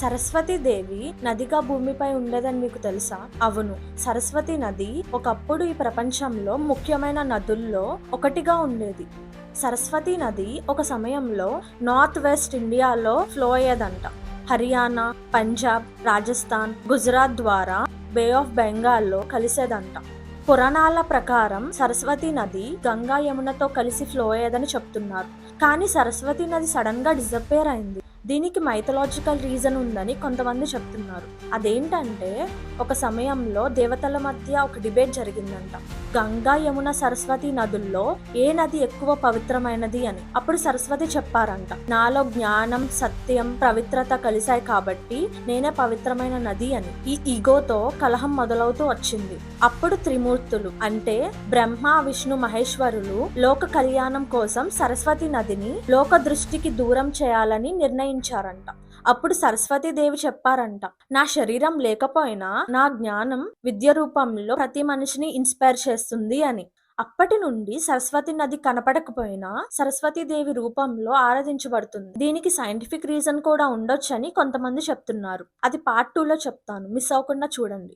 సరస్వతీదేవి నదిగా భూమిపై ఉండేదని మీకు తెలుసా? అవును. సరస్వతి నది ఒకప్పుడు ఈ ప్రపంచంలో ముఖ్యమైన నదుల్లో ఒకటిగా ఉండేది. సరస్వతి నది ఒక సమయంలో నార్త్ వెస్ట్ ఇండియాలో ఫ్లో అయ్యేదంట. హర్యానా పంజాబ్ రాజస్థాన్ గుజరాత్ ద్వారా బే ఆఫ్ బెంగాల్లో కలిసేదంట. పురాణాల ప్రకారం సరస్వతి నది గంగా యమునతో కలిసి ఫ్లో అయ్యేదని చెప్తున్నారు. కానీ సరస్వతి నది సడన్గా డిజపేర్ అయింది. దీనికి మైథలాజికల్ రీజన్ ఉందని కొంతమంది చెప్తున్నారు. అదేంటంటే ఒక సమయంలో దేవతల మధ్య ఒక డిబేట్ జరిగిందంట. గంగా యమున సరస్వతి నదుల్లో ఏ నది ఎక్కువ పవిత్రమైనది అని. అప్పుడు సరస్వతి చెప్పారంట నాలో జ్ఞానం సత్యం పవిత్రత కలిశాయి కాబట్టి నేనే పవిత్రమైన నది అని. ఈ ఈగోతో కలహం మొదలవుతూ వచ్చింది. అప్పుడు త్రిమూర్తులు అంటే బ్రహ్మ విష్ణు మహేశ్వరులు లోక కళ్యాణం కోసం సరస్వతి నదిని లోక దృష్టికి దూరం చేయాలని నిర్ణయించారంట అప్పుడు సరస్వతీదేవి చెప్పారంట నా శరీరం లేకపోయినా నా జ్ఞానం విద్య రూపంలో ప్రతి మనిషిని ఇన్స్పైర్ చేస్తుంది అని. అప్పటి నుండి సరస్వతి నది కనపడకపోయినా సరస్వతీదేవి రూపంలో ఆరాధించబడుతుంది. దీనికి సైంటిఫిక్ రీజన్ కూడా ఉండొచ్చని కొంతమంది చెప్తున్నారు. అది పార్ట్ టూలో చెప్తాను. మిస్ అవ్వకుండా చూడండి.